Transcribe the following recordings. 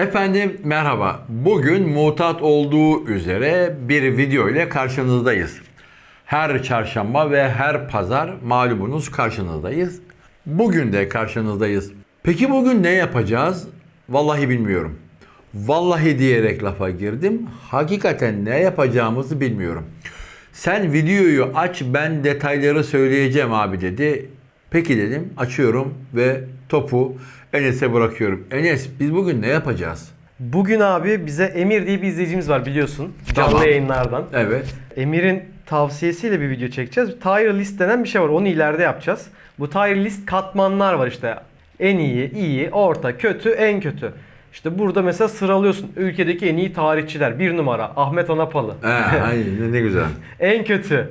Efendim merhaba. Bugün mutat olduğu üzere bir video ile karşınızdayız. Her çarşamba ve her pazar malumunuz karşınızdayız. Bugün de karşınızdayız. Peki bugün ne yapacağız? Vallahi bilmiyorum. Vallahi diyerek lafa girdim. Hakikaten ne yapacağımızı bilmiyorum. Sen videoyu aç ben detayları söyleyeceğim abi dedi. Peki dedim açıyorum ve topu Enes'e bırakıyorum. Enes biz bugün ne yapacağız? Bugün abi bize Emir diye bir izleyicimiz var biliyorsun. Canlı Tamam. yayınlardan. Evet. Emir'in tavsiyesiyle bir video çekeceğiz. Tire list denen bir şey var. Onu ileride yapacağız. Bu tire list katmanlar var işte. En iyi, iyi, orta, kötü, en kötü. İşte burada mesela sıralıyorsun. Ülkedeki en iyi tarihçiler. Bir numara Ahmet Anapalı. He, ay, ne, ne güzel. en kötü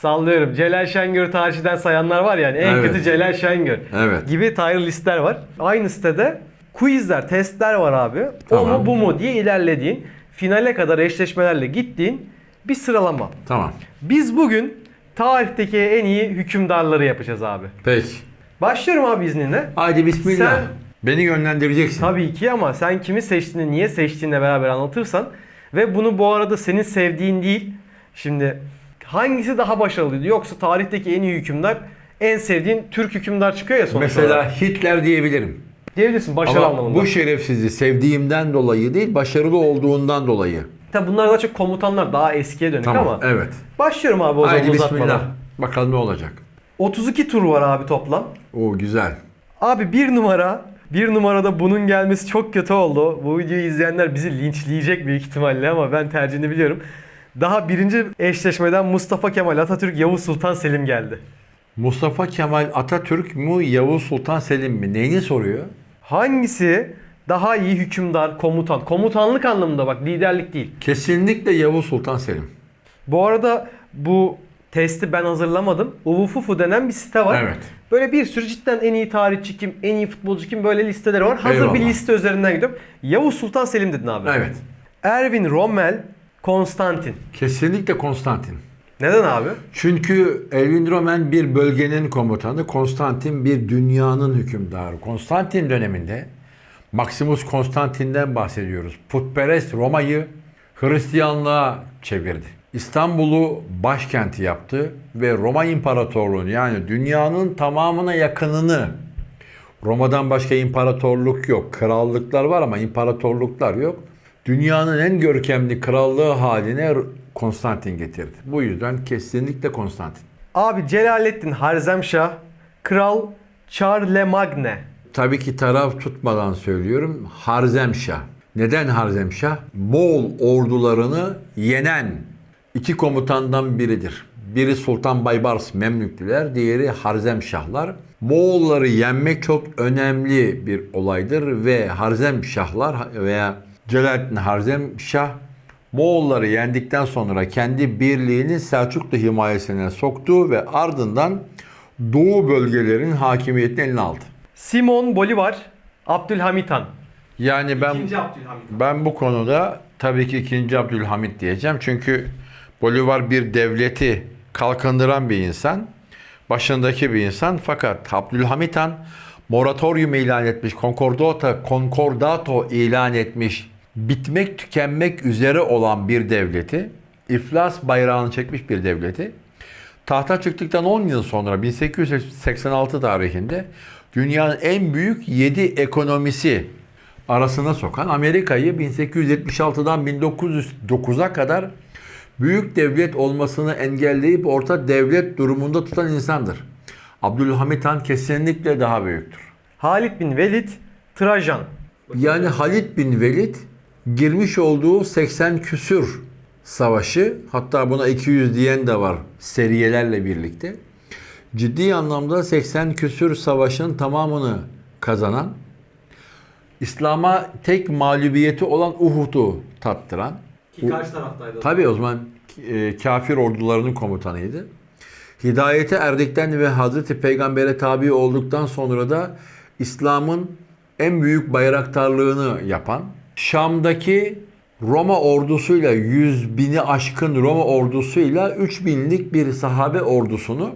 sallıyorum. Celal Şengör tarihçiden sayanlar var yani. En Evet. kötü Celal Şengör. Evet. Gibi tire listler var. Aynı sitede quizler, testler var abi. O Tamam. mu bu mu diye ilerlediğin, finale kadar eşleşmelerle gittiğin bir sıralama. Tamam. Biz bugün tarihteki en iyi hükümdarları yapacağız abi. Peki. Başlıyorum abi izninle. Haydi bismillah. Sen- Beni yönlendireceksin. Tabii ki ama sen kimi seçtiğini, niye seçtiğinle beraber anlatırsan ve bunu bu arada senin sevdiğin değil. Şimdi hangisi daha başarılıydı? Yoksa tarihteki en iyi hükümdar en sevdiğin Türk hükümdar çıkıyor ya sonuç Mesela. Hitler diyebilirim. Diyebilirsin başarı Ama anlamında. bu şerefsizi sevdiğimden dolayı değil, başarılı olduğundan dolayı. Tabi bunlar daha çok komutanlar daha eskiye dönük Tamam, ama. evet. Başlıyorum abi o zaman Haydi uzatmadan. bismillah. Bakalım ne olacak. 32 tur var abi toplam. Oo güzel. Abi bir numara. Bir numarada bunun gelmesi çok kötü oldu. Bu videoyu izleyenler bizi linçleyecek büyük ihtimalle ama ben tercihini biliyorum. Daha birinci eşleşmeden Mustafa Kemal Atatürk Yavuz Sultan Selim geldi. Mustafa Kemal Atatürk mu Yavuz Sultan Selim mi? Neyini soruyor? Hangisi daha iyi hükümdar, komutan? Komutanlık anlamında bak liderlik değil. Kesinlikle Yavuz Sultan Selim. Bu arada bu testi ben hazırlamadım. Uvufufu denen bir site var. Evet. Böyle bir sürü cidden en iyi tarihçi kim, en iyi futbolcu kim böyle listeleri var. Hazır bir Eyvallah. liste üzerinden gidiyorum. Yavuz Sultan Selim dedin abi. Evet. Erwin Rommel, Konstantin. Kesinlikle Konstantin. Neden abi? Çünkü Elvin Roman bir bölgenin komutanı, Konstantin bir dünyanın hükümdarı. Konstantin döneminde Maximus Konstantin'den bahsediyoruz. Putperest Roma'yı Hristiyanlığa çevirdi. İstanbul'u başkenti yaptı ve Roma İmparatorluğu'nu yani dünyanın tamamına yakınını Roma'dan başka imparatorluk yok. Krallıklar var ama imparatorluklar yok. Dünyanın en görkemli krallığı haline Konstantin getirdi. Bu yüzden kesinlikle Konstantin. Abi Celalettin Harzemşah, Kral Charlemagne. Tabii ki taraf tutmadan söylüyorum. Harzemşah. Neden Harzemşah? Moğol ordularını yenen iki komutandan biridir. Biri Sultan Baybars Memlüklüler, diğeri Harzemşahlar. Moğolları yenmek çok önemli bir olaydır ve Harzemşahlar veya Celalettin Harzemşah Moğolları yendikten sonra kendi birliğini Selçuklu himayesine soktu ve ardından Doğu bölgelerin hakimiyetini eline aldı. Simon Bolivar, Abdülhamit Han. Yani ben İkinci Abdülhamit Han. ben bu konuda tabii ki 2. Abdülhamit diyeceğim. Çünkü Bolivar bir devleti kalkındıran bir insan. Başındaki bir insan. Fakat Abdülhamit Han moratorium ilan etmiş. Concordato, concordato ilan etmiş. Bitmek tükenmek üzere olan bir devleti. iflas bayrağını çekmiş bir devleti. Tahta çıktıktan 10 yıl sonra 1886 tarihinde dünyanın en büyük 7 ekonomisi arasına sokan Amerika'yı 1876'dan 1909'a kadar büyük devlet olmasını engelleyip orta devlet durumunda tutan insandır. Abdülhamit Han kesinlikle daha büyüktür. Halit bin Velid, Trajan. Yani Halid bin Velid girmiş olduğu 80 küsür savaşı hatta buna 200 diyen de var seriyelerle birlikte. Ciddi anlamda 80 küsür savaşın tamamını kazanan İslam'a tek mağlubiyeti olan Uhud'u tattıran Ki karşı taraftaydı. Tabii o zaman e, kafir ordularının komutanıydı. Hidayete erdikten ve Hazreti Peygamber'e tabi olduktan sonra da İslam'ın en büyük bayraktarlığını yapan, Şam'daki Roma ordusuyla 100 bini aşkın Roma ordusuyla 3 binlik bir sahabe ordusunu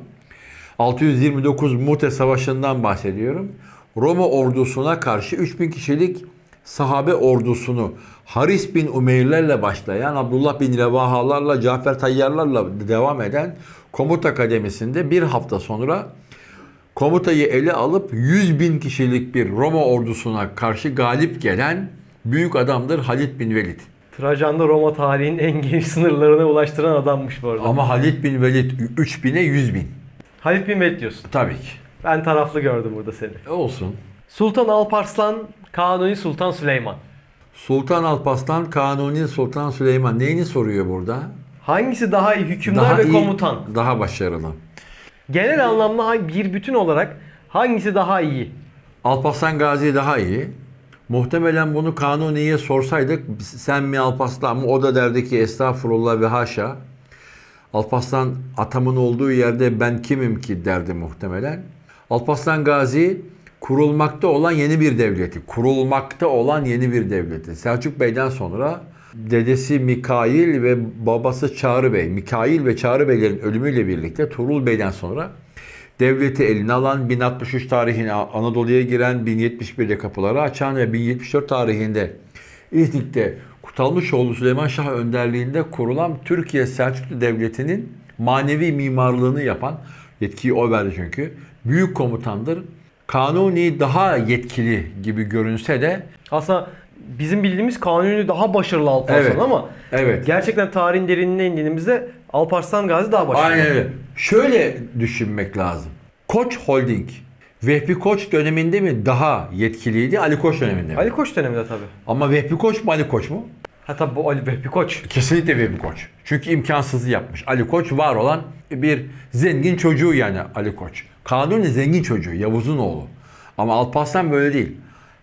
629 Mute Savaşı'ndan bahsediyorum. Roma ordusuna karşı 3000 kişilik sahabe ordusunu Haris bin Umeyr'lerle başlayan, Abdullah bin Revahalarla, Cafer Tayyarlarla devam eden komuta kademesinde bir hafta sonra komutayı ele alıp 100 bin kişilik bir Roma ordusuna karşı galip gelen büyük adamdır Halid bin Velid. Trajan da Roma tarihinin en geniş sınırlarına ulaştıran adammış bu arada. Ama Halid bin Velid 3000'e 100 bin. Halid bin Velid diyorsun. Tabii ki. Ben taraflı gördüm burada seni. Olsun. Sultan Alparslan, Kanuni Sultan Süleyman. Sultan Alparslan, Kanuni Sultan Süleyman neyini soruyor burada? Hangisi daha iyi hükümdar ve iyi, komutan? Daha başarılı. Genel anlamda bir bütün olarak hangisi daha iyi? Alparslan Gazi daha iyi. Muhtemelen bunu Kanuni'ye sorsaydık sen mi Alparslan mı o da derdi ki estağfurullah ve haşa. Alparslan atamın olduğu yerde ben kimim ki derdi muhtemelen. Alparslan Gazi kurulmakta olan yeni bir devleti, kurulmakta olan yeni bir devleti. Selçuk Bey'den sonra dedesi Mikail ve babası Çağrı Bey, Mikail ve Çağrı Beylerin ölümüyle birlikte Tuğrul Bey'den sonra devleti eline alan 1063 tarihine Anadolu'ya giren 1071'de kapıları açan ve 1074 tarihinde İznik'te Kutalmışoğlu Süleyman Şah önderliğinde kurulan Türkiye Selçuklu Devleti'nin manevi mimarlığını yapan yetkiyi o verdi çünkü. Büyük komutandır. Kanuni daha yetkili gibi görünse de Aslında bizim bildiğimiz Kanuni daha başarılı Alparslan Evet. ama evet. gerçekten tarihin derinliğine indiğimizde Alparslan Gazi daha başarılı. Aynen öyle. Şöyle düşünmek lazım. Koç Holding Vehbi Koç döneminde mi daha yetkiliydi Ali Koç döneminde mi? Ali Koç döneminde tabii. Ama Vehbi Koç mu Ali Koç mu? Ha tabii bu Ali Vehbi Koç. Kesinlikle Vehbi Koç. Çünkü imkansızı yapmış. Ali Koç var olan bir zengin çocuğu yani Ali Koç. Kanuni zengin çocuğu, Yavuz'un oğlu. Ama Alparslan böyle değil.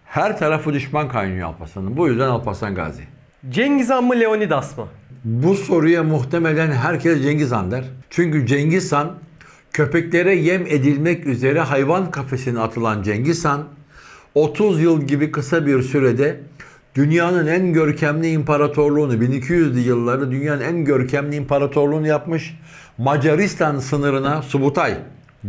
Her tarafı düşman kaynıyor Alparslan'ın. Bu yüzden Alparslan Gazi. Cengiz Han mı Leonidas mı? Bu soruya muhtemelen herkes Cengiz Han der. Çünkü Cengiz Han köpeklere yem edilmek üzere hayvan kafesine atılan Cengiz Han 30 yıl gibi kısa bir sürede dünyanın en görkemli imparatorluğunu 1200'lü yılları dünyanın en görkemli imparatorluğunu yapmış. Macaristan sınırına Subutay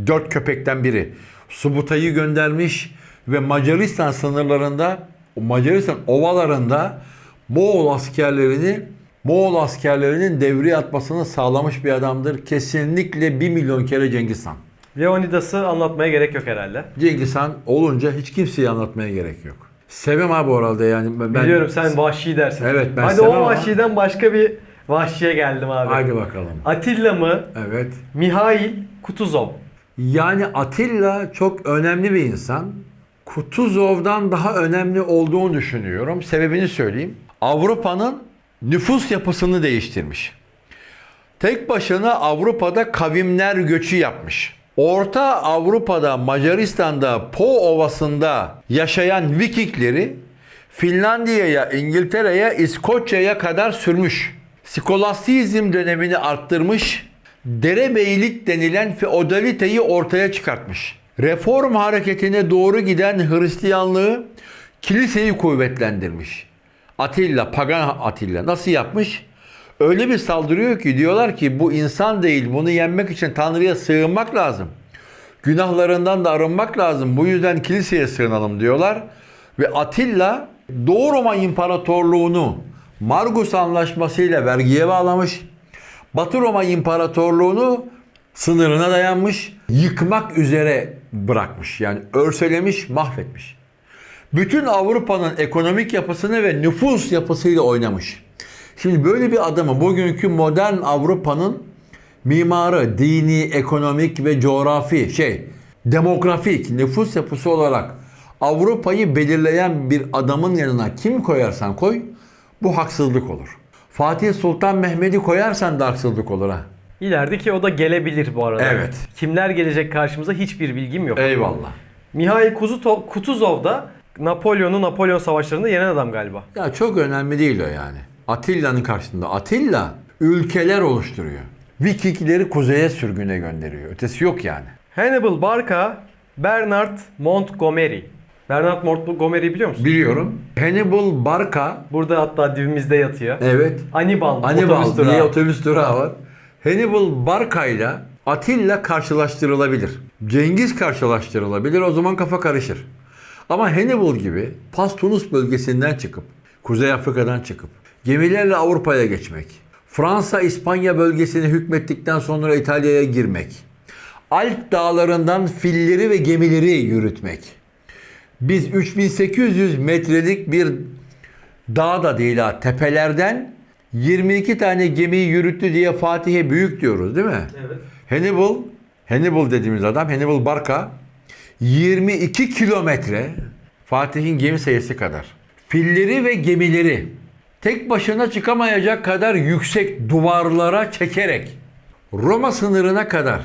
dört köpekten biri Subutay'ı göndermiş ve Macaristan sınırlarında Macaristan ovalarında Moğol askerlerini Moğol askerlerinin devreye atmasını sağlamış bir adamdır. Kesinlikle 1 milyon kere Cengiz Han. Leonidas'ı anlatmaya gerek yok herhalde. Cengiz Han olunca hiç kimseyi anlatmaya gerek yok. Sevmem abi orada yani. Ben, Biliyorum sen vahşi dersin. Evet, ben Hadi sevmem o ama- vahşiden başka bir vahşiye geldim abi. Haydi bakalım. Atilla mı? Evet. Mihail Kutuzov. Yani Atilla çok önemli bir insan. Kutuzov'dan daha önemli olduğunu düşünüyorum. Sebebini söyleyeyim. Avrupa'nın nüfus yapısını değiştirmiş. Tek başına Avrupa'da kavimler göçü yapmış. Orta Avrupa'da, Macaristan'da, Po Ovası'nda yaşayan Vikingleri Finlandiya'ya, İngiltere'ye, İskoçya'ya kadar sürmüş. Skolastizm dönemini arttırmış. Derebeylik denilen feodaliteyi ortaya çıkartmış. Reform hareketine doğru giden Hristiyanlığı kiliseyi kuvvetlendirmiş. Atilla, pagan Atilla nasıl yapmış? Öyle bir saldırıyor ki diyorlar ki bu insan değil bunu yenmek için Tanrı'ya sığınmak lazım. Günahlarından da arınmak lazım. Bu yüzden kiliseye sığınalım diyorlar. Ve Atilla Doğu Roma İmparatorluğunu Margus Anlaşması ile vergiye bağlamış. Batı Roma İmparatorluğunu sınırına dayanmış. Yıkmak üzere bırakmış. Yani örselemiş, mahvetmiş bütün Avrupa'nın ekonomik yapısını ve nüfus yapısıyla oynamış. Şimdi böyle bir adamı bugünkü modern Avrupa'nın mimarı, dini, ekonomik ve coğrafi şey, demografik nüfus yapısı olarak Avrupa'yı belirleyen bir adamın yanına kim koyarsan koy bu haksızlık olur. Fatih Sultan Mehmet'i koyarsan da haksızlık olur ha. İleride ki o da gelebilir bu arada. Evet. Kimler gelecek karşımıza hiçbir bilgim yok. Eyvallah. Mihail Kuzuto- Kutuzov da Napolyon'u Napolyon savaşlarında yenen adam galiba. Ya çok önemli değil o yani. Atilla'nın karşısında. Atilla ülkeler oluşturuyor. Vikingleri kuzeye sürgüne gönderiyor. Ötesi yok yani. Hannibal Barca, Bernard Montgomery. Bernard Montgomery'i biliyor musun? Biliyorum. Hannibal Barca Burada hatta dibimizde yatıyor. evet. Hannibal, Hannibal otobüs diye durağı. otobüs durağı var. Hannibal Barca ile Atilla karşılaştırılabilir. Cengiz karşılaştırılabilir. O zaman kafa karışır. Ama Hannibal gibi Pastunus bölgesinden çıkıp, Kuzey Afrika'dan çıkıp, gemilerle Avrupa'ya geçmek, Fransa, İspanya bölgesini hükmettikten sonra İtalya'ya girmek, Alp dağlarından filleri ve gemileri yürütmek. Biz 3800 metrelik bir dağ da değil ha, tepelerden 22 tane gemiyi yürüttü diye Fatih'e büyük diyoruz değil mi? Evet. Hannibal, Hannibal dediğimiz adam, Hannibal Barca 22 kilometre Fatih'in gemi sayısı kadar. Filleri ve gemileri tek başına çıkamayacak kadar yüksek duvarlara çekerek Roma sınırına kadar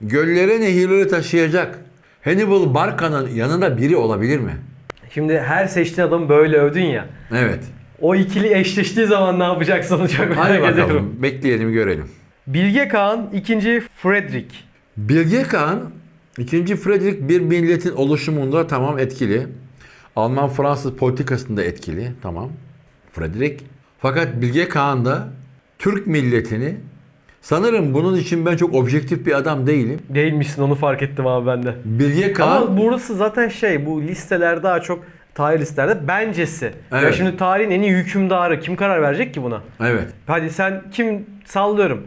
göllere nehirleri taşıyacak Hannibal Barca'nın yanında biri olabilir mi? Şimdi her seçtiğin adamı böyle övdün ya. Evet. O ikili eşleştiği zaman ne yapacaksın çok merak Hadi ediyorum. bakalım. Bekleyelim görelim. Bilge Kağan, ikinci Frederick. Bilge Kağan, ikinci Frederick bir milletin oluşumunda tamam etkili. Alman-Fransız politikasında etkili. Tamam. Frederick. Fakat Bilge Kağan da Türk milletini sanırım bunun için ben çok objektif bir adam değilim. Değilmişsin onu fark ettim abi ben de. Bilge Kağan Ama burası zaten şey bu listeler daha çok tarih listelerde bencesi. Ya Evet. şimdi tarihin en iyi hükümdarı kim karar verecek ki buna? evet. Hadi sen kim sallıyorum.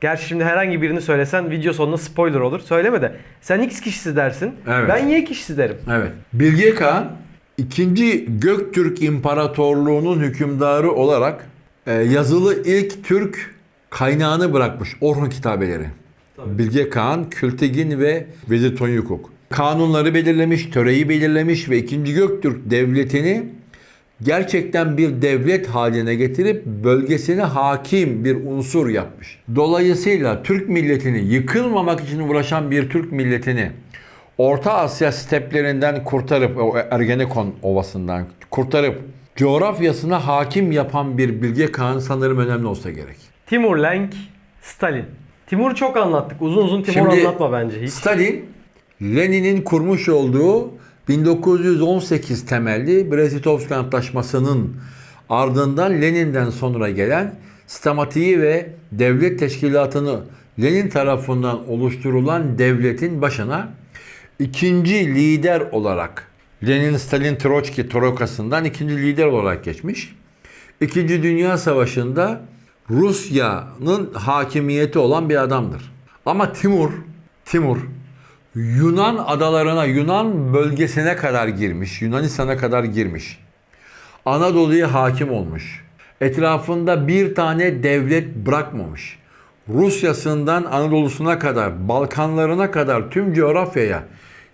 Gerçi şimdi herhangi birini söylesen video sonunda spoiler olur. Söyleme de. Sen X kişisi dersin. Evet. Ben Y kişisi derim. Evet. Bilge Kağan ikinci Göktürk İmparatorluğu'nun hükümdarı olarak e, yazılı ilk Türk kaynağını bırakmış Orhun kitabeleri. Tabii. Bilge Kağan, Kültigin ve Vezir Tonyukuk. Kanunları belirlemiş, töreyi belirlemiş ve ikinci Göktürk devletini gerçekten bir devlet haline getirip bölgesine hakim bir unsur yapmış. Dolayısıyla Türk milletini yıkılmamak için uğraşan bir Türk milletini Orta Asya steplerinden kurtarıp, o Ergenekon ovasından kurtarıp coğrafyasına hakim yapan bir Bilge Kağan sanırım önemli olsa gerek. Timur Lenk, Stalin. Timur çok anlattık. Uzun uzun Timur Şimdi anlatma bence hiç. Stalin, Lenin'in kurmuş olduğu 1918 temelli Brest-Litovsk Antlaşması'nın ardından Lenin'den sonra gelen sistematiği ve devlet teşkilatını Lenin tarafından oluşturulan devletin başına ikinci lider olarak Lenin, Stalin, Troçki trokasından ikinci lider olarak geçmiş. İkinci Dünya Savaşı'nda Rusya'nın hakimiyeti olan bir adamdır. Ama Timur, Timur Yunan adalarına, Yunan bölgesine kadar girmiş, Yunanistan'a kadar girmiş. Anadolu'ya hakim olmuş. Etrafında bir tane devlet bırakmamış. Rusya'sından Anadolu'suna kadar, Balkanlarına kadar, tüm coğrafyaya,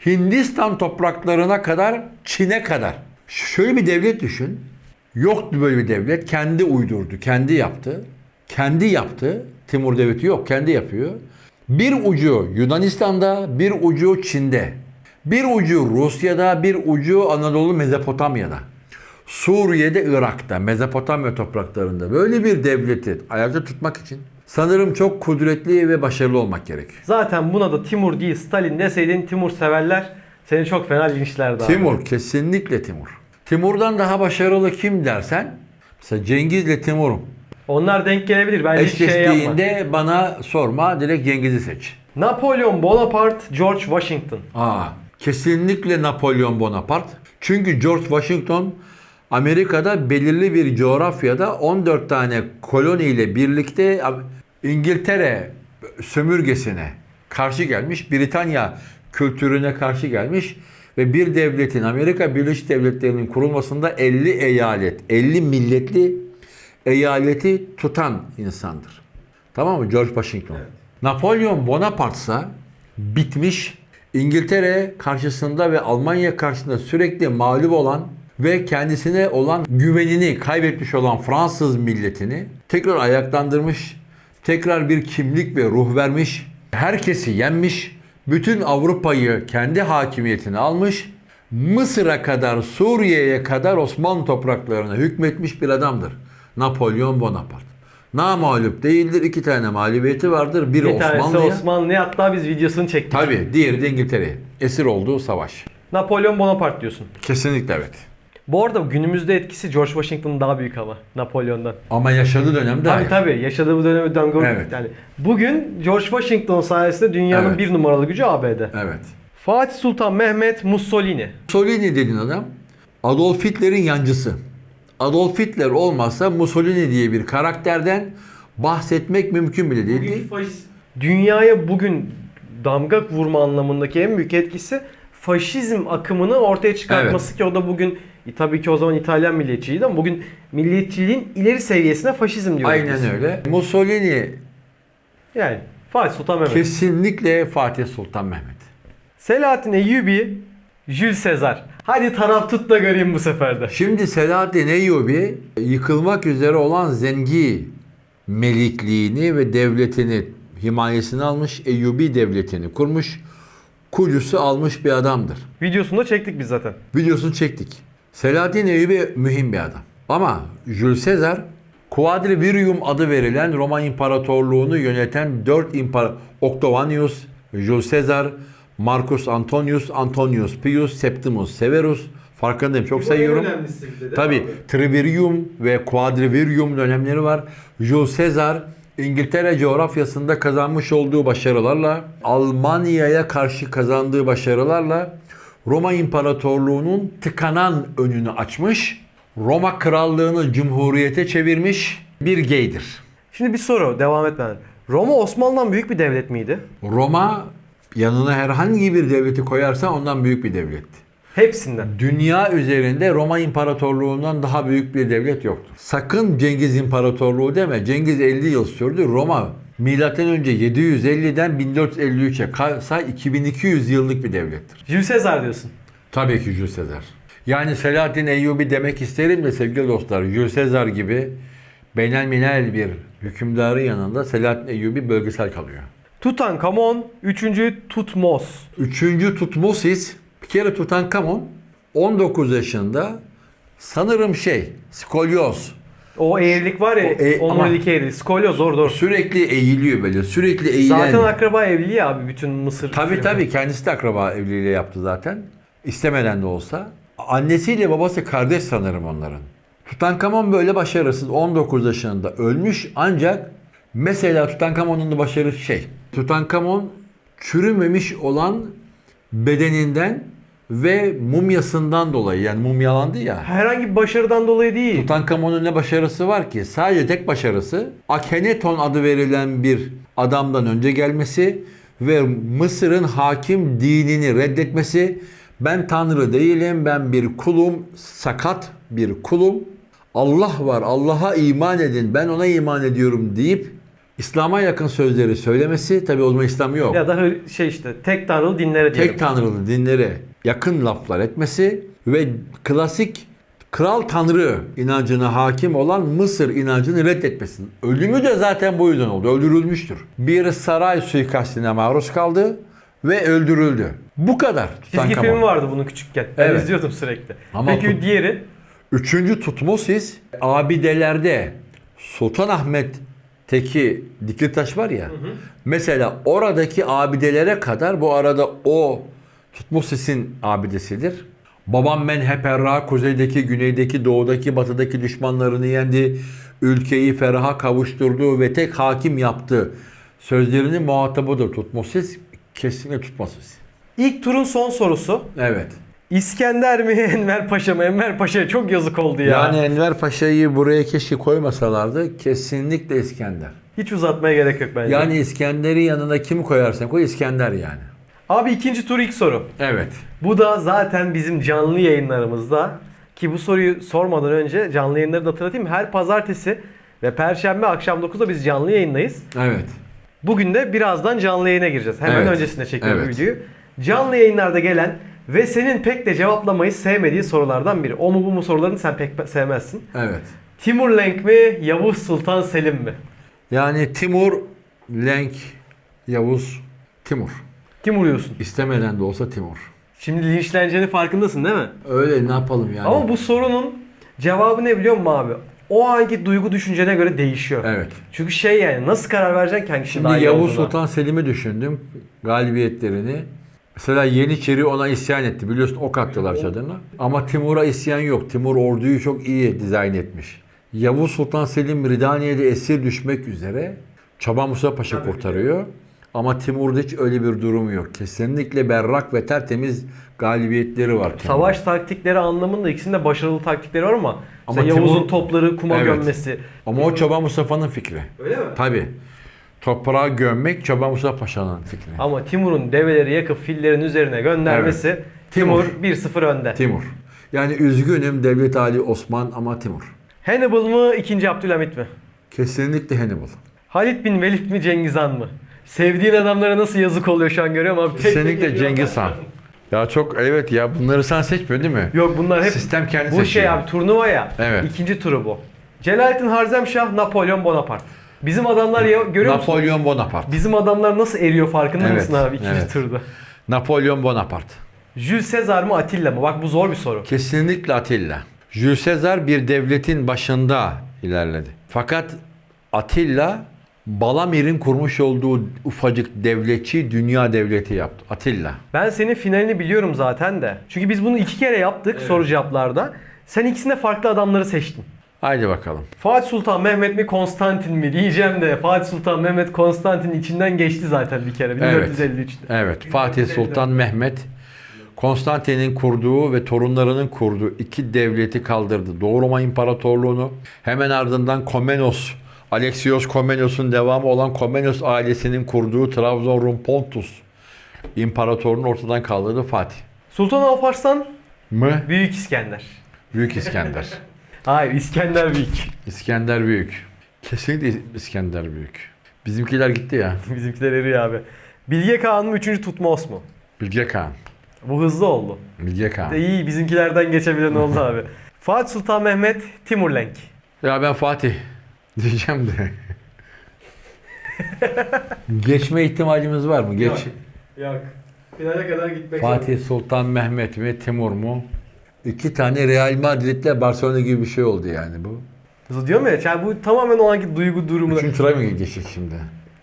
Hindistan topraklarına kadar, Çin'e kadar. Şöyle bir devlet düşün. Yoktu böyle bir devlet. Kendi uydurdu, kendi yaptı. Kendi yaptı. Timur Devleti yok, kendi yapıyor. Bir ucu Yunanistan'da, bir ucu Çin'de. Bir ucu Rusya'da, bir ucu Anadolu Mezopotamya'da. Suriye'de, Irak'ta, Mezopotamya topraklarında böyle bir devleti ayakta tutmak için sanırım çok kudretli ve başarılı olmak gerek. Zaten buna da Timur değil Stalin deseydin Timur severler seni çok fena linçlerdi abi. Timur, kesinlikle Timur. Timur'dan daha başarılı kim dersen, mesela Cengiz'le Timur'un Onlar denk gelebilir. Bence hiç şey yapma. eşleştiğinde bana sorma, direkt Cengiz'i seç. Napolyon Bonaparte, George Washington. Aa, kesinlikle Napolyon Bonaparte. Çünkü George Washington Amerika'da belirli bir coğrafyada 14 tane koloniyle birlikte İngiltere sömürgesine karşı gelmiş, Britanya kültürüne karşı gelmiş ve bir devletin Amerika Birleşik Devletleri'nin kurulmasında 50 eyalet, 50 milletli eyaleti tutan insandır. Tamam mı? George Washington. Napolyon Bonaparte ise bitmiş İngiltere karşısında ve Almanya karşısında sürekli mağlup olan ve kendisine olan güvenini kaybetmiş olan Fransız milletini tekrar ayaklandırmış, tekrar bir kimlik ve ruh vermiş, herkesi yenmiş, bütün Avrupa'yı kendi hakimiyetine almış, Mısır'a kadar, Suriye'ye kadar Osmanlı topraklarına hükmetmiş bir adamdır. Napolyon Bonaparte. Namağlup değildir. iki tane mağlubiyeti vardır. Biri Bir Osmanlı'ya. Osmanlı'ya hatta biz videosunu çektik. Tabii. Diğeri de İngiltere'ye. Esir olduğu savaş. Napolyon Bonaparte diyorsun. Kesinlikle evet. Bu arada günümüzde etkisi George Washington'ın daha büyük ama Napolyon'dan. Ama yaşadığı dönemde Tabii tabii yaşadığı bu dönemi döngü. Evet. Yani bugün George Washington sayesinde dünyanın Evet. bir numaralı gücü ABD. Evet. Fatih Sultan Mehmet Mussolini. Mussolini dediğin adam Adolf Hitler'in yancısı. Adolf Hitler olmazsa Mussolini diye bir karakterden bahsetmek mümkün bile değildi. Dünyaya bugün damga vurma anlamındaki en büyük etkisi faşizm akımını ortaya çıkartması ki o da bugün e, tabii ki o zaman İtalyan milliyetçiydi ama bugün milliyetçiliğin ileri seviyesine faşizm diyoruz. biz. Aynen öyle. Mussolini Yani Fatih Sultan Mehmet. kesinlikle Fatih Sultan Mehmet. Selahattin Eyyubi, Jules Sezar. Hadi taraf tut da göreyim bu sefer de. Şimdi Selahaddin Eyyubi yıkılmak üzere olan Zengi melikliğini ve devletini himayesine almış, Eyyubi devletini kurmuş, Kudüs'ü almış bir adamdır. Videosunu da çektik biz zaten. Videosunu çektik. Selahaddin Eyyubi mühim bir adam. Ama Jules Caesar Quadrivium adı verilen Roma İmparatorluğunu yöneten 4 impar Octavianus, Jules Caesar, Marcus Antonius, Antonius Pius, Septimus Severus farkındayım çok sayıyorum. Tabi Trivirium ve Quadrivium dönemleri var. Jules Caesar İngiltere coğrafyasında kazanmış olduğu başarılarla, Almanya'ya karşı kazandığı başarılarla Roma İmparatorluğu'nun tıkanan önünü açmış, Roma Krallığı'nı cumhuriyete çevirmiş bir geydir. Şimdi bir soru devam etmeden. Roma Osmanlı'dan büyük bir devlet miydi? Roma yanına herhangi bir devleti koyarsa ondan büyük bir devletti. Hepsinden. Dünya üzerinde Roma İmparatorluğu'ndan daha büyük bir devlet yoktur. Sakın Cengiz İmparatorluğu deme. Cengiz 50 yıl sürdü. Roma milattan önce 750'den 1453'e kalsa 2200 yıllık bir devlettir. Jules Sezar diyorsun. Tabii ki Jules Caesar. Yani Selahaddin Eyyubi demek isterim de sevgili dostlar Jules Caesar gibi beynelmilel bir hükümdarı yanında Selahaddin Eyyubi bölgesel kalıyor. Tutankamon, 3. Tutmos. Üçüncü Tutmosis bir kere Tutankamon 19 yaşında sanırım şey skolyoz O eğrilik var ya, O e- omurilik eğriliği. Skolyoz zor zor. sürekli eğiliyor böyle sürekli eğilen. Zaten akraba evliliği abi bütün Mısır. Tabii tabii kendisi de akraba evliliği yaptı zaten. İstemeden de olsa. Annesiyle babası kardeş sanırım onların. Tutankamon böyle başarısız 19 yaşında ölmüş ancak mesela Tutankamon'un da başarısı şey. Tutankamon çürümemiş olan bedeninden ve mumyasından dolayı yani mumyalandı ya. Herhangi bir başarıdan dolayı değil. Tutankamon'un ne başarısı var ki? Sadece tek başarısı Akhenaton adı verilen bir adamdan önce gelmesi ve Mısır'ın hakim dinini reddetmesi. Ben tanrı değilim, ben bir kulum, sakat bir kulum. Allah var, Allah'a iman edin, ben ona iman ediyorum deyip İslam'a yakın sözleri söylemesi. Tabi o zaman İslam yok Ya da şey işte tek tanrılı dinlere diyelim. tek tanrılı dinlere yakın laflar etmesi ve klasik kral tanrı inancına hakim olan Mısır inancını reddetmesi. Ölümü de zaten bu yüzden oldu. Öldürülmüştür. Bir saray suikastine maruz kaldı ve öldürüldü. Bu kadar. Çizgi filmi vardı bunu küçükken. Ben Evet. izliyordum sürekli. Ama Peki tut- diğeri? Üçüncü Tutmosis abidelerde Sultanahmet'teki dikili taş var ya. Mesela oradaki abidelere kadar bu arada o Tutmosis'in abidesidir. Babam Menheperra kuzeydeki, güneydeki, doğudaki, batıdaki düşmanlarını yendi. Ülkeyi feraha kavuşturdu ve tek hakim yaptı. Sözlerinin muhatabıdır Tutmosis. Kesinlikle Tutmosis. İlk turun son sorusu. Evet. İskender mi Enver Paşa mı? Enver Paşa'ya çok yazık oldu ya. Yani Enver Paşa'yı buraya keşke koymasalardı. Kesinlikle İskender. Hiç uzatmaya gerek yok bence. Yani İskender'i yanına kim koyarsan koy İskender yani. Abi ikinci tur ilk soru. Evet. Bu da zaten bizim canlı yayınlarımızda ki bu soruyu sormadan önce canlı yayınları da hatırlatayım. Her pazartesi ve perşembe akşam 9'da biz canlı yayındayız. Evet. Bugün de birazdan canlı yayına gireceğiz. Hemen Evet. öncesinde çekiyorum Evet. videoyu. Canlı yayınlarda gelen ve senin pek de cevaplamayı sevmediği sorulardan biri. O mu bu mu sorularını sen pek sevmezsin. Evet. Timur Lenk mi, Yavuz Sultan Selim mi? Yani Timur, Lenk, Yavuz, Timur. Kim vuruyorsun? İstemeden de olsa Timur. Şimdi linçleneceğinin farkındasın değil mi? Öyle ne yapalım yani. Ama bu sorunun cevabı ne biliyor musun abi? O anki duygu düşüncene göre değişiyor. Evet. Çünkü şey yani nasıl karar vereceksin ki hangisi Şimdi daha iyi Yavuz olduğuna? Sultan Selim'i düşündüm. Galibiyetlerini. Mesela Yeniçeri ona isyan etti. Biliyorsun ok attılar çadırına. Ama Timur'a isyan yok. Timur orduyu çok iyi dizayn etmiş. Yavuz Sultan Selim Ridaniye'de esir düşmek üzere Çaba Musa Paşa kurtarıyor. Ama Timur'da hiç öyle bir durumu yok. Kesinlikle berrak ve tertemiz galibiyetleri var. Timur'un. Savaş taktikleri anlamında ikisinde başarılı taktikleri var ama, Ama Yavuz'un Timur- topları kuma Evet. gömmesi. Ama o Çoban Mustafa'nın fikri. Öyle mi? Tabi. Toprağa gömmek Çoban Mustafa Paşa'nın fikri. Ama Timur'un develeri yakıp fillerin üzerine göndermesi Timur, Timur. 1-0 önde. Timur. Yani üzgünüm Devlet Ali Osman ama Timur. Hannibal mı 2. Abdülhamit mi? Kesinlikle Hannibal. Halit bin Velid mi Cengiz Han mı? Sevdiğin adamlara nasıl yazık oluyor şu an görüyorum abi. Kesinlikle. Cengiz Han. Ya çok evet ya bunları sen seçmiyorsun değil mi? Yok bunlar hep Sistem kendi bu seçiyor. şey abi turnuva ya. Evet. İkinci turu bu. Celalettin Harzemşah, Napolyon Bonaparte. Bizim adamlar ya görüyor musun? Napolyon Bonaparte. Bizim adamlar nasıl eriyor farkında Evet, mısın abi ikinci evet. turda? Napolyon Bonaparte. Jules Caesar mı Atilla mı? Bak bu zor bir soru. Kesinlikle Atilla. Jules Caesar bir devletin başında ilerledi. Fakat Atilla Balamir'in kurmuş olduğu ufacık devletçi dünya devleti yaptı. Atilla. Ben senin finalini biliyorum zaten de. Çünkü biz bunu iki kere yaptık soru cevaplarda. Sen ikisinde farklı adamları seçtin. Haydi bakalım. Fatih Sultan Mehmet mi Konstantin mi diyeceğim de Fatih Sultan Mehmet Konstantin içinden geçti zaten bir kere 1453'te. Evet. Fatih Sultan Mehmet Konstantin'in kurduğu ve torunlarının kurduğu iki devleti kaldırdı. Doğu Roma İmparatorluğunu hemen ardından Komnenos, Alexios Komnenos'un devamı olan Komnenos ailesinin kurduğu Trabzon Rum Pontus İmparatorluğunu ortadan kaldırdı Fatih. Sultan Alparslan Mı? Büyük İskender. Büyük İskender. Hayır İskender Büyük. İskender Büyük. Kesinlikle İskender Büyük. Bizimkiler gitti ya. Bizimkiler eriyor abi. Bilge Kağan mı 3. Tutmos mu? Bilge Kağan. Bu hızlı oldu. Bilge Kağan. De iyi bizimkilerden geçebilen oldu abi. Fatih Sultan Mehmet Timurlenk. Ya ben Fatih diyeceğim de. Geçme ihtimalimiz var mı? Geç. Yok. Finale kadar gitmek Fatih Sultan Mehmet mi Timur mu? İki tane Real Madrid'le Barcelona gibi bir şey oldu yani bu. zorunda. Diyorum ya yani bu tamamen o anki duygu durumu. Üçüncü tura mı geçecek şimdi?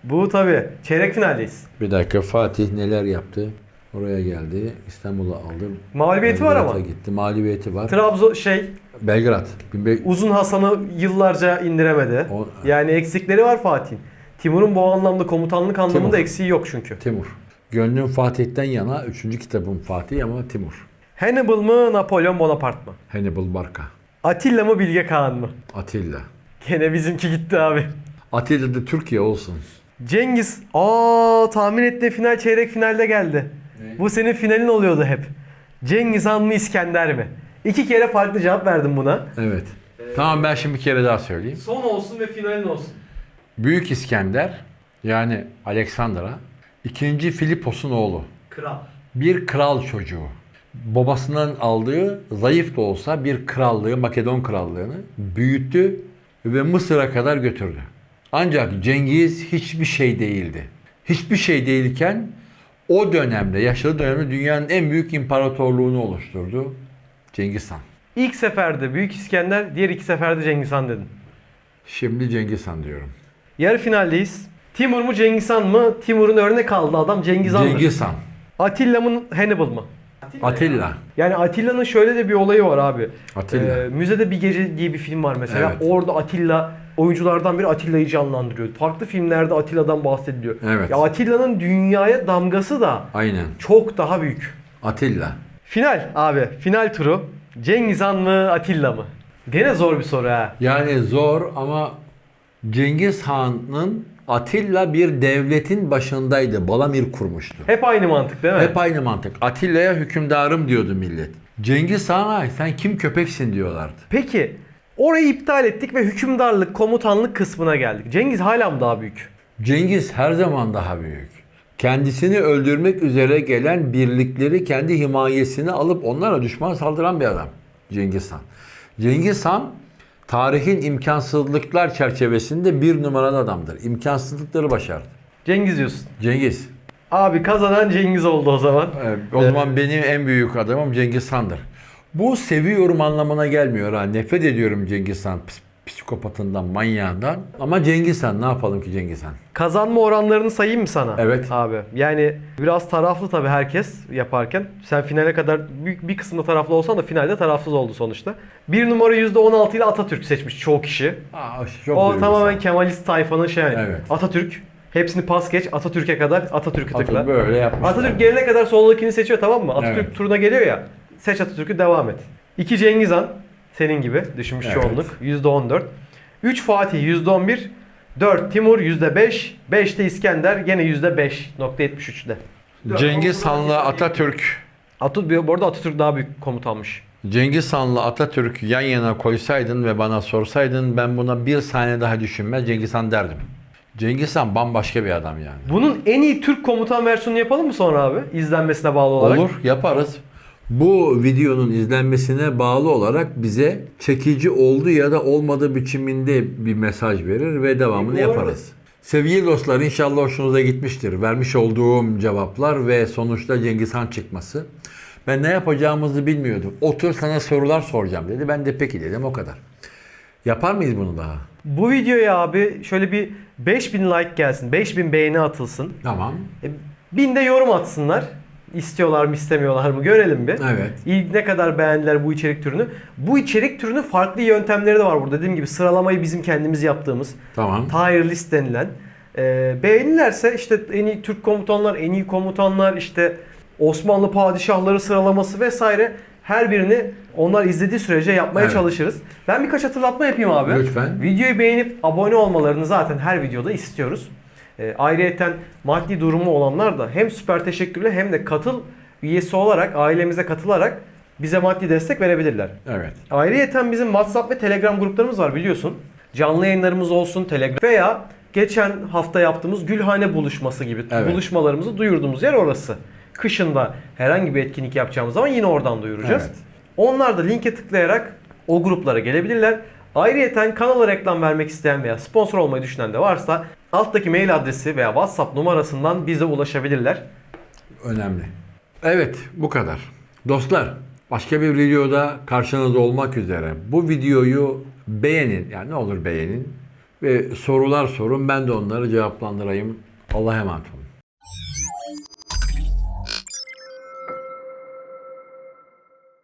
Bu tabi çeyrek finaldeyiz. Bir dakika Fatih neler yaptı? Oraya geldi. İstanbul'u aldı. Mağlubiyeti var ama. Gitti. Mağlubiyeti var. Trabzon şey Belgrad. 1500 uzun Hasan'ı yıllarca indiremedi. O- Yani eksikleri var Fatih'in. Timur'un bu anlamda komutanlık anlamında Timur. eksiği yok çünkü. Timur. Gönlüm Fatih'ten yana. Üçüncü kitabım Fatih ama Timur. Hannibal mı Napolyon Bonaparte mı? Hannibal Barca. Atilla mı Bilge Kağan mı? Atilla. Gene bizimki gitti abi. Atilla da Türkiye olsun. Cengiz. Aa tahmin ettiği final çeyrek finalde geldi. Bu senin finalin oluyordu hep. Cengiz Han mı İskender mi? İki kere farklı cevap verdim buna. Evet. Tamam ben şimdi bir kere daha söyleyeyim. Son olsun ve finalin olsun. Büyük İskender yani Aleksandra ikinci Filipos'un oğlu. Kral. Bir kral çocuğu. Babasından aldığı zayıf da olsa bir krallığı, Makedon krallığını büyüttü ve Mısır'a kadar götürdü. Ancak Cengiz hiçbir şey değildi. Hiçbir şey değilken o dönemde, yaşadığı dönemde dünyanın en büyük imparatorluğunu oluşturdu. Cengiz Han. İlk seferde Büyük İskender, diğer iki seferde Cengiz Han dedin. Şimdi Cengiz Han diyorum. Yarı finaldeyiz. Timur mu Cengiz Han mı? Timur'un örnek aldığı adam Cengiz Han'dır. Cengiz Han. Atilla mı Hannibal mı? Atilla. Yani Atilla'nın şöyle de bir olayı var abi. Atilla. Ee, Müzede Bir Gece diye bir film var mesela. Evet. Orada Atilla oyunculardan biri Atilla'yı canlandırıyor. Farklı filmlerde Atilla'dan bahsediliyor. Evet. Ya Atilla'nın dünyaya damgası da Aynen. çok daha büyük. Atilla. Final abi. Final turu. Cengiz Han mı Atilla mı? Gene zor bir soru ha. Yani zor ama Cengiz Han'ın Atilla bir devletin başındaydı. Balamir kurmuştu. Hep aynı mantık değil mi? Hep aynı mantık. Atilla'ya hükümdarım diyordu millet. Cengiz Han'a sen kim köpeksin diyorlardı. Peki orayı iptal ettik ve hükümdarlık, komutanlık kısmına geldik. Cengiz hala mı daha büyük? Cengiz her zaman daha büyük. Kendisini öldürmek üzere gelen birlikleri kendi himayesine alıp onlara düşman saldıran bir adam. Cengiz Han. Cengiz Han tarihin imkansızlıklar çerçevesinde bir numaralı adamdır. İmkansızlıkları başardı. Cengiz diyorsun. Cengiz. Abi kazanan Cengiz oldu o zaman. Evet, o zaman benim en büyük adamım Cengiz Han'dır. Bu seviyorum anlamına gelmiyor ha. Nefret ediyorum Cengiz Han psikopatından, manyağından. Ama Cengiz Han ne yapalım ki Cengiz Han? Kazanma oranlarını sayayım mı sana? Evet. Abi yani biraz taraflı tabii herkes yaparken. Sen finale kadar büyük bir kısımda taraflı olsan da finalde tarafsız oldu sonuçta. Bir numara %16 ile Atatürk seçmiş çoğu kişi. Aa, çok o duygusal. tamamen Kemalist tayfanın şey yani. Evet. Atatürk Hepsini pas geç Atatürk'e kadar Atatürk'ü tıkla. Atatürk böyle yapmış. Atatürk gelene kadar soldakini seçiyor tamam mı? Atatürk Evet. turuna geliyor ya. Seç Atatürk'ü devam et. 2 Cengiz Han senin gibi düşünmüş Evet. çoğunluk %14. 3 Fatih %11. 4 Timur %5. 5 de İskender gene %5.73'de. Cengiz Han'la Atatürk Atatürk, bu arada Atatürk daha büyük komutanmış. Cengiz Han'la Atatürk yan yana koysaydın ve bana sorsaydın ben buna bir saniye daha düşünmez Cengiz Han derdim. Cengiz Han bambaşka bir adam yani. Bunun en iyi Türk komutan versiyonunu yapalım mı sonra abi? İzlenmesine bağlı olarak. Olur yaparız. Bu videonun izlenmesine bağlı olarak bize çekici olduğu ya da olmadığı biçiminde bir mesaj verir ve devamını arada- yaparız. Sevgili dostlar inşallah hoşunuza gitmiştir. Vermiş olduğum cevaplar ve sonuçta Cengiz Han çıkması. Ben ne yapacağımızı bilmiyordum. Otur sana sorular soracağım dedi. Ben de peki dedim o kadar. Yapar mıyız bunu daha? Bu videoya abi şöyle bir 5000 like gelsin. 5000 beğeni atılsın. Tamam. E, de yorum atsınlar. İstiyorlar mı istemiyorlar mı görelim bir. Evet. İlk ne kadar beğendiler bu içerik türünü. Bu içerik türünün farklı yöntemleri de var burada. Dediğim gibi sıralamayı bizim kendimiz yaptığımız Tamam. tier list denilen. E, beğenirlerse işte en iyi Türk komutanlar, en iyi komutanlar, işte Osmanlı padişahları sıralaması vesaire her birini onlar izlediği sürece yapmaya Evet. çalışırız. Ben birkaç hatırlatma yapayım abi. Lütfen. Videoyu beğenip abone olmalarını zaten her videoda istiyoruz. E, ayrıyeten maddi durumu olanlar da hem süper teşekkürle hem de katıl üyesi olarak ailemize katılarak bize maddi destek verebilirler. Evet. Ayrıyeten bizim WhatsApp ve Telegram gruplarımız var biliyorsun. Canlı yayınlarımız olsun Telegram veya geçen hafta yaptığımız Gülhane buluşması gibi Evet. buluşmalarımızı duyurduğumuz yer orası. Kışında herhangi bir etkinlik yapacağımız zaman yine oradan duyuracağız. Evet. Onlar da linke tıklayarak o gruplara gelebilirler. Ayrıyeten kanala reklam vermek isteyen veya sponsor olmayı düşünen de varsa alttaki mail adresi veya WhatsApp numarasından bize ulaşabilirler. Önemli. Evet bu kadar. Dostlar başka bir videoda karşınızda olmak üzere. Bu videoyu beğenin. Yani ne olur beğenin. Ve sorular sorun. Ben de onları cevaplandırayım. Allah'a emanet olun.